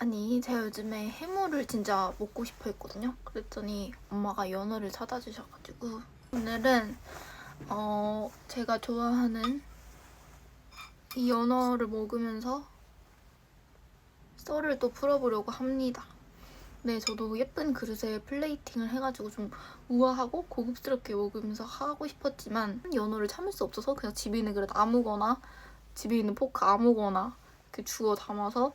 아니 제가 요즘에 해물을 진짜 먹고 싶어 했거든요. 그랬더니 엄마가 연어를 사다 주셔가지고 오늘은 어 제가 좋아하는 이 연어를 먹으면서 썰을 또 풀어보려고 합니다. 네, 저도 예쁜 그릇에 플레이팅을 해가지고 좀 우아하고 고급스럽게 먹으면서 하고 싶었지만 연어를 참을 수 없어서 그냥 집에 있는 그릇 아무거나 집에 있는 포크 아무거나 이렇게 주워 담아서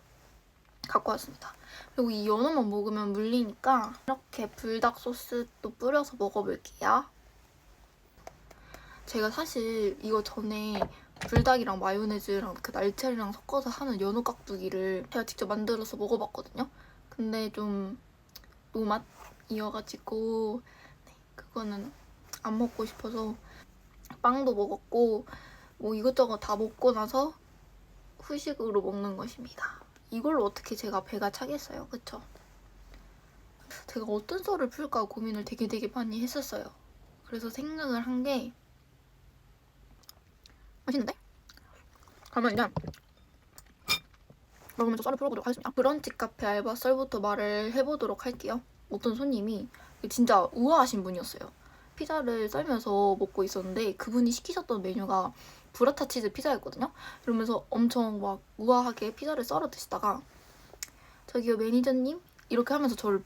갖고 왔습니다. 그리고 이 연어만 먹으면 물리니까 이렇게 불닭 소스도 뿌려서 먹어볼게요. 제가 사실 이거 전에 불닭이랑 마요네즈랑 그 날치알이랑 섞어서 하는 연어 깍두기를 제가 직접 만들어서 먹어봤거든요. 근데 좀 노맛이어가지고 네, 그거는 안 먹고 싶어서 빵도 먹었고 뭐 이것저것 다 먹고 나서 후식으로 먹는 것입니다. 이걸로 어떻게 제가 배가 차겠어요, 그쵸? 제가 어떤 썰을 풀까 고민을 되게 되게 많이 했었어요. 그래서 생각을 한 게 맛있는데? 그러면 이제 먹으면서 썰을 풀어보도록 하겠습니다. 브런치 카페 알바 썰부터 말을 해보도록 할게요. 어떤 손님이 진짜 우아하신 분이었어요. 피자를 썰면서 먹고 있었는데 그분이 시키셨던 메뉴가 브라타 치즈 피자였거든요. 이러면서 엄청 막 우아하게 피자를 썰어 드시다가 저기요 매니저님 이렇게 하면서 저를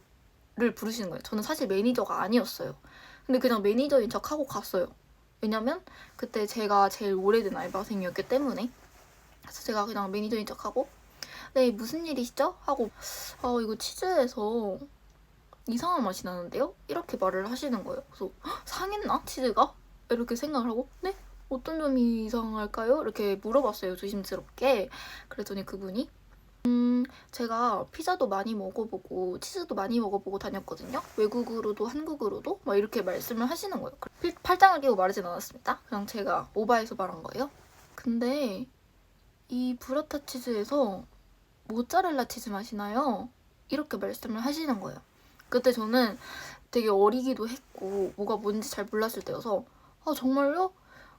부르시는 거예요. 저는 사실 매니저가 아니었어요. 근데 그냥 매니저인 척 하고 갔어요. 왜냐면 그때 제가 제일 오래된 알바생이었기 때문에 그래서 제가 그냥 매니저인 척 하고 네 무슨 일이시죠? 하고 아 이거 치즈에서 이상한 맛이 나는데요? 이렇게 말을 하시는 거예요. 그래서 "헉, 상했나 치즈가? 이렇게 생각을 하고 네 어떤 점이 이상할까요? 이렇게 물어봤어요 조심스럽게. 그랬더니 그분이 음 제가 피자도 많이 먹어보고 치즈도 많이 먹어보고 다녔거든요. 외국으로도 한국으로도 막 이렇게 말씀을 하시는 거예요. 필- 팔짱을 끼고 말하진 않았습니다. 그냥 제가 오바해서 말한 거예요. 근데 이 브라타 치즈에서 모짜렐라 치즈 맛이 나요. 이렇게 말씀을 하시는 거예요. 그때 저는 되게 어리기도 했고 뭐가 뭔지 잘 몰랐을 때여서 아 정말요?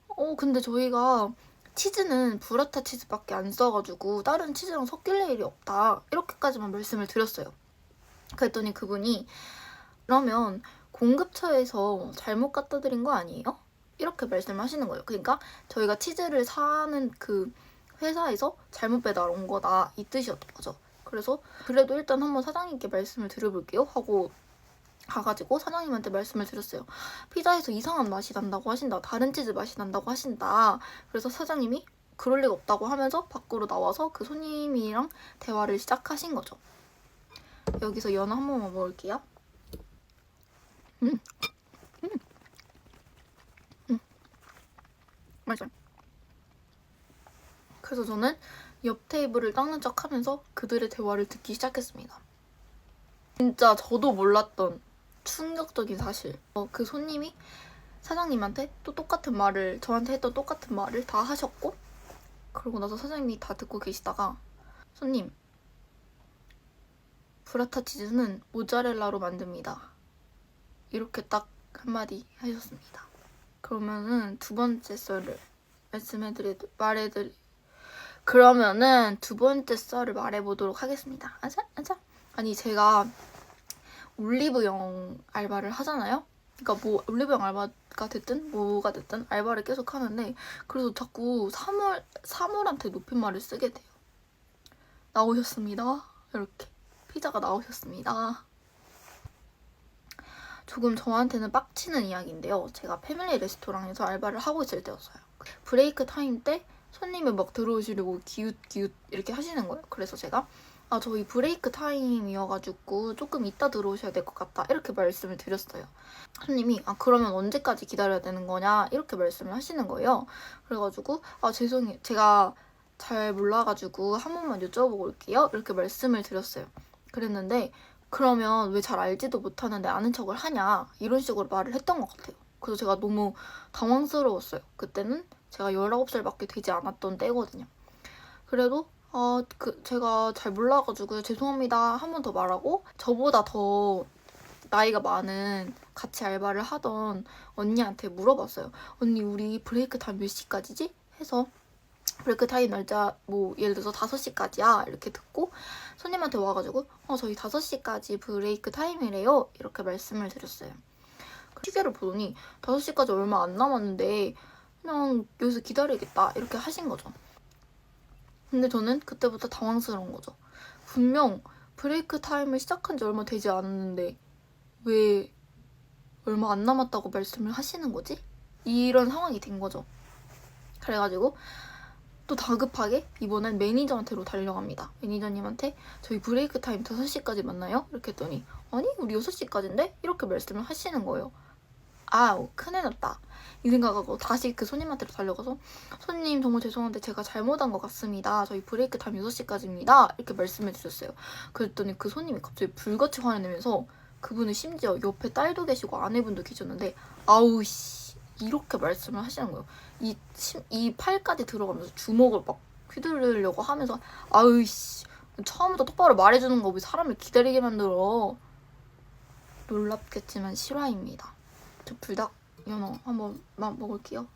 어 근데 저희가 치즈는 브라타 치즈밖에 안 써가지고 다른 치즈랑 섞일 일이 없다 이렇게까지만 말씀을 드렸어요. 그랬더니 그분이 그러면 공급처에서 잘못 갖다 드린 거 아니에요? 이렇게 말씀하시는 거예요. 그러니까 저희가 치즈를 사는 그 회사에서 잘못 배달 온 거다 이 뜻이었던 거죠. 그래서 그래도 일단 한번 사장님께 말씀을 드려볼게요 하고 가가지고 사장님한테 말씀을 드렸어요. 피자에서 이상한 맛이 난다고 하신다. 다른 치즈 맛이 난다고 하신다. 그래서 사장님이 그럴 리가 없다고 하면서 밖으로 나와서 그 손님이랑 대화를 시작하신 거죠. 여기서 연어 한 번만 먹을게요. 음, 음, 음, 맛있어요. 그래서 저는 옆 테이블을 닦는 척 하면서 그들의 대화를 듣기 시작했습니다. 진짜 저도 몰랐던 충격적인 사실. 어, 그 손님이 사장님한테 또 똑같은 말을, 저한테 했던 똑같은 말을 다 하셨고, 그러고 나서 사장님이 다 듣고 계시다가, 손님, 브라타 치즈는 모짜렐라로 만듭니다. 이렇게 딱 한마디 하셨습니다. 그러면은 두 번째 썰을 말씀해드리, 말해드리, 그러면은 두 번째 썰을 말해보도록 하겠습니다. 아자, 아자. 아니, 제가 올리브영 알바를 하잖아요? 그러니까 뭐 올리브영 알바가 됐든 뭐가 됐든 알바를 계속 하는데 그래서 자꾸 사물, 사물한테 높임말을 쓰게 돼요. 나오셨습니다. 이렇게. 피자가 나오셨습니다. 조금 저한테는 빡치는 이야기인데요. 제가 패밀리 레스토랑에서 알바를 하고 있을 때였어요. 브레이크 타임 때 손님이 막 들어오시려고 기웃기웃 이렇게 하시는 거예요. 그래서 제가 아 저희 브레이크 타임이어가지고 조금 이따 들어오셔야 될 것 같다 이렇게 말씀을 드렸어요. 손님이 아 그러면 언제까지 기다려야 되는 거냐 이렇게 말씀을 하시는 거예요. 그래가지고 아 죄송해요. 제가 잘 몰라가지고 한 번만 여쭤보고 올게요. 이렇게 말씀을 드렸어요. 그랬는데 그러면 왜 잘 알지도 못하는데 아는 척을 하냐 이런 식으로 말을 했던 것 같아요. 그래서 제가 너무 당황스러웠어요. 그때는 제가 19살밖에 되지 않았던 때거든요. 그래도 아, 그 제가 잘 몰라가지고 죄송합니다 한 번 더 말하고 저보다 더 나이가 많은 같이 알바를 하던 언니한테 물어봤어요. 언니 우리 브레이크 타임 몇 시까지지? 해서 브레이크 타임 날짜 뭐 예를 들어서 5시까지야 이렇게 듣고 손님한테 와가지고 어 저희 5시까지 브레이크 타임이래요 이렇게 말씀을 드렸어요. 그 시계를 보더니 5시까지 얼마 안 남았는데 그냥 여기서 기다리겠다 이렇게 하신 거죠. 근데 저는 그때부터 당황스러운 거죠. 분명 브레이크 타임을 시작한 지 얼마 되지 않았는데 왜 얼마 안 남았다고 말씀을 하시는 거지? 이런 상황이 된 거죠. 그래가지고 또 다급하게 이번엔 매니저한테로 달려갑니다. 매니저님한테 저희 브레이크 타임 5시까지 만나요? 이렇게 했더니 아니 우리 6시까지인데? 이렇게 말씀을 하시는 거예요. 아우 큰일 났다. 이 생각하고 다시 그 손님한테로 달려가서 손님 정말 죄송한데 제가 잘못한 것 같습니다. 저희 브레이크 타임 6시까지입니다. 이렇게 말씀해 주셨어요. 그랬더니 그 손님이 갑자기 불같이 화를 내면서 그분은 심지어 옆에 딸도 계시고 아내분도 계셨는데 아우 씨 이렇게 말씀을 하시는 거예요. 이, 심- 이 팔까지 들어가면서 주먹을 막 휘두르려고 하면서 아우 씨 처음부터 똑바로 말해주는 거 왜 사람을 기다리게 만들어 놀랍겠지만 실화입니다. 저 불닭 연어 한번 맛 먹을게요.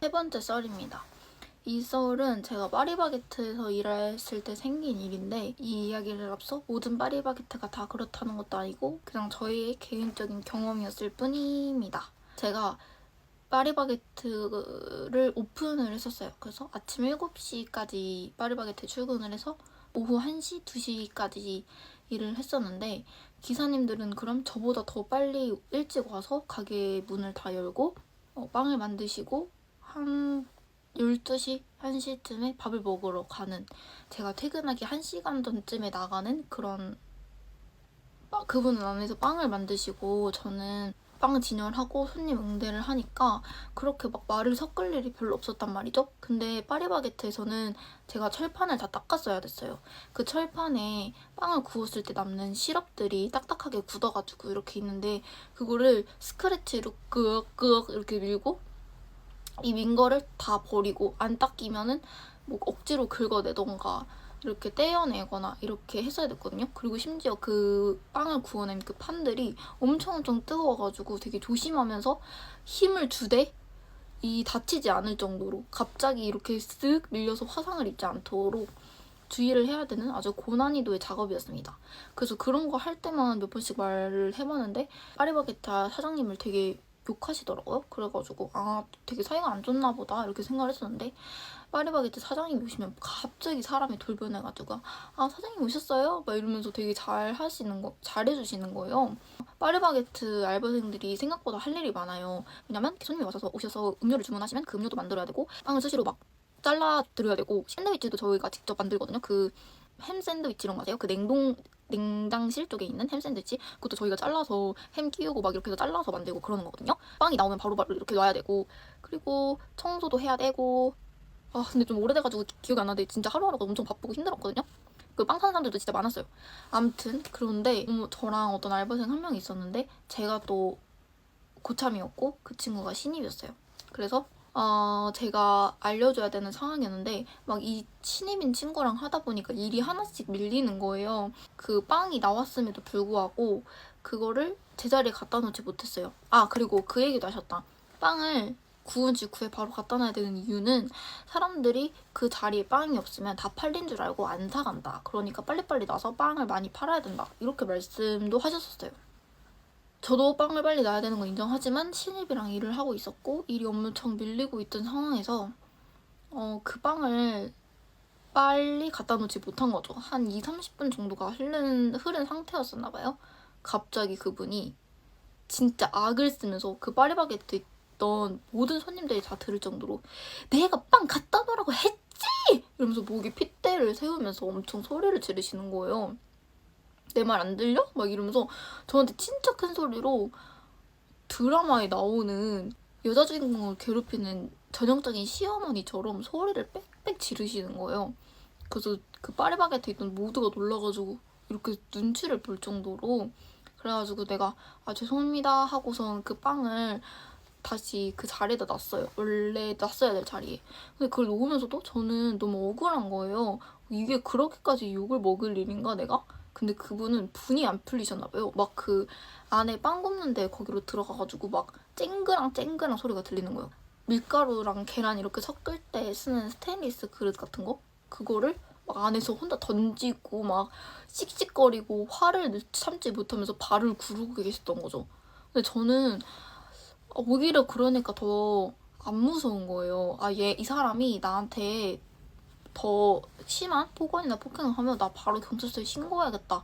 세 번째 썰입니다. 이 썰은 제가 파리바게트에서 일했을 때 생긴 일인데 이 이야기를 앞서 모든 파리바게트가 다 그렇다는 것도 아니고 그냥 저희의 개인적인 경험이었을 뿐입니다. 제가 파리바게트를 오픈을 했었어요. 그래서 아침 7시까지 파리바게트 출근을 해서 오후 1시, 2시까지 일을 했었는데 기사님들은 그럼 저보다 더 빨리 일찍 와서 가게 문을 다 열고 어, 빵을 만드시고 한 12시, 1시쯤에 밥을 먹으러 가는 제가 퇴근하기 1시간 전쯤에 나가는 그런 빠- 그분은 안에서 빵을 만드시고 저는 빵 진열하고 손님 응대를 하니까 그렇게 막 말을 섞을 일이 별로 없었단 말이죠. 근데 파리바게트에서는 제가 철판을 다 닦았어야 됐어요. 그 철판에 빵을 구웠을 때 남는 시럽들이 딱딱하게 굳어가지고 이렇게 있는데 그거를 스크래치로 끄억 이렇게 밀고 이 민 거를 다 버리고 안 닦이면은 뭐 억지로 긁어내던가 이렇게 떼어내거나 이렇게 했어야 됐거든요. 그리고 심지어 그 빵을 구워낸 그 판들이 엄청 엄청 뜨거워가지고 되게 조심하면서 힘을 주되 이 다치지 않을 정도로 갑자기 이렇게 쓱 밀려서 화상을 입지 않도록 주의를 해야 되는 아주 고난이도의 작업이었습니다. 그래서 그런 거 할 때만 몇 번씩 말을 해봤는데 파리바게타 사장님을 되게 욕하시더라고요. 그래가지고 아 되게 사이가 안 좋나 보다 이렇게 생각을 했었는데 파리바게트 사장님 오시면 갑자기 사람이 돌변해가지고 아 사장님 오셨어요? 막 이러면서 되게 잘 하시는 거 잘해주시는 거예요. 파리바게트 알바생들이 생각보다 할 일이 많아요. 왜냐면 손님이 오셔서 오셔서 음료를 주문하시면 그 음료도 만들어야 되고 빵을 수시로 막 잘라 드려야 되고 샌드위치도 저희가 직접 만들거든요. 그 햄 샌드위치 이런 거 아세요? 그 냉동 냉장실 쪽에 있는 햄 샌드위치 그것도 저희가 잘라서 햄 끼우고 막 이렇게 해서 잘라서 만들고 그러는 거거든요. 빵이 나오면 바로바로 이렇게 놔야 되고 그리고 청소도 해야 되고 아 근데 좀 오래돼가지고 기- 기억이 안 나는데 진짜 하루하루가 엄청 바쁘고 힘들었거든요. 그빵 사는 사람들도 진짜 많았어요. 아무튼 그런데 음, 저랑 어떤 알바생 한 명이 있었는데 제가 또 고참이었고 그 친구가 신입이었어요. 그래서 어, 제가 알려줘야 되는 상황이었는데 막 이 신입인 친구랑 하다 보니까 일이 하나씩 밀리는 거예요. 그 빵이 나왔음에도 불구하고 그거를 제자리에 갖다 놓지 못했어요. 아 그리고 그 얘기도 하셨다. 빵을 구운 직후에 바로 갖다 놔야 되는 이유는 사람들이 그 자리에 빵이 없으면 다 팔린 줄 알고 안 사간다. 그러니까 빨리빨리 나서 빵을 많이 팔아야 된다. 이렇게 말씀도 하셨었어요. 저도 빵을 빨리 놔야 되는 건 인정하지만 신입이랑 일을 하고 있었고 일이 엄청 밀리고 있던 상황에서 어, 그 빵을 빨리 갖다 놓지 못한 거죠. 한 2, 30분 정도가 흐른, 흐른 상태였었나 봐요. 갑자기 그분이 진짜 악을 쓰면서 그 파리바게트 있던 모든 손님들이 다 들을 정도로 내가 빵 갖다 놓으라고 했지! 이러면서 목에 핏대를 세우면서 엄청 소리를 지르시는 거예요. 내 말 안 들려? 막 이러면서 저한테 진짜 큰 소리로 드라마에 나오는 여자 주인공을 괴롭히는 전형적인 시어머니처럼 소리를 빽빽 지르시는 거예요. 그래서 그 파리바게트에 있던 모두가 놀라가지고 이렇게 눈치를 볼 정도로 그래가지고 내가 아 죄송합니다 하고선 그 빵을 다시 그 자리에다 놨어요. 원래 놨어야 될 자리에. 근데 그걸 놓으면서도 저는 너무 억울한 거예요. 이게 그렇게까지 욕을 먹을 일인가 내가? 근데 그분은 분이 안 풀리셨나 봐요. 막 그 안에 빵 굽는데 거기로 들어가가지고 막 쨍그랑 쨍그랑 소리가 들리는 거예요. 밀가루랑 계란 이렇게 섞을 때 쓰는 스테인리스 그릇 같은 거 그거를 막 안에서 혼자 던지고 막 씩씩거리고 화를 참지 못하면서 발을 구르고 계셨던 거죠. 근데 저는 오히려 그러니까 더 안 무서운 거예요. 아, 얘, 이 사람이 나한테 더 심한 폭언이나 폭행을 하면 나 바로 경찰서에 신고해야겠다.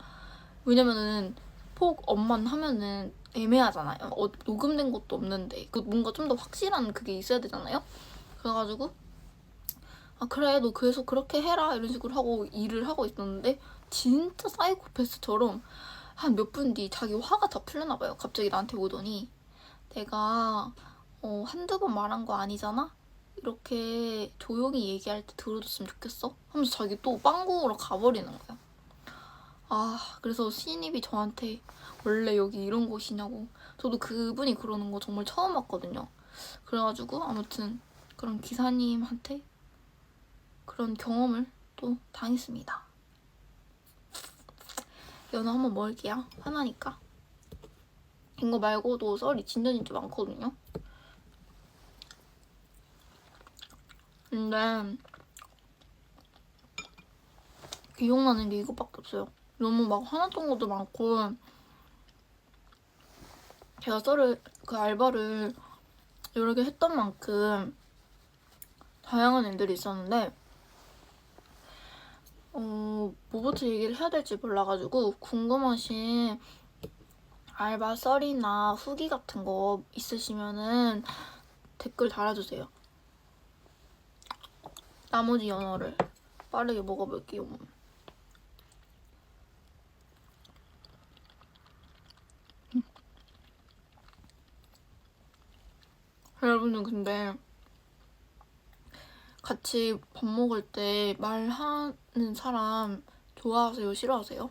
왜냐면은 폭 엄만 하면은 애매하잖아요. 어, 녹음된 것도 없는데 그 뭔가 좀 더 확실한 그게 있어야 되잖아요. 그래가지고 아 그래 너 그래서 그렇게 해라 이런 식으로 하고 일을 하고 있었는데 진짜 사이코패스처럼 한 몇 분 뒤 자기 화가 다 풀렸나 봐요. 갑자기 나한테 오더니 내가 어, 한두 번 말한 거 아니잖아? 이렇게 조용히 얘기할 때 들어줬으면 좋겠어? 하면서 자기 또 빵구로 가버리는 거야. 아, 그래서 신입이 저한테 원래 여기 이런 곳이냐고. 저도 그분이 그러는 거 정말 처음 봤거든요. 그래가지고 아무튼 그런 기사님한테 그런 경험을 또 당했습니다. 연어 한번 먹을게요. 하나니까. 이거 말고도 썰이 진짜 진짜 많거든요. 근데 기억나는 게 이것밖에 없어요. 너무 막 화났던 것도 많고 제가 썰을 그 알바를 여러 개 했던 만큼 다양한 애들이 있었는데 어 뭐부터 얘기를 해야 될지 몰라가지고 궁금하신 알바 썰이나 후기 같은 거 있으시면은 댓글 달아주세요. 나머지 연어를 빠르게 먹어볼게요. 여러분은 근데 같이 밥 먹을 때 말하는 사람 좋아하세요? 싫어하세요?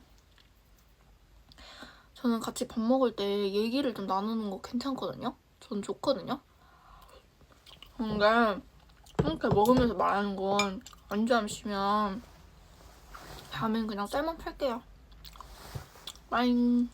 저는 같이 밥 먹을 때 얘기를 좀 나누는 거 괜찮거든요? 전 좋거든요? 근데 이렇게 먹으면서 말하는 건안 좋아하시면 다음엔 그냥 쌀만 팔게요. 빠잉.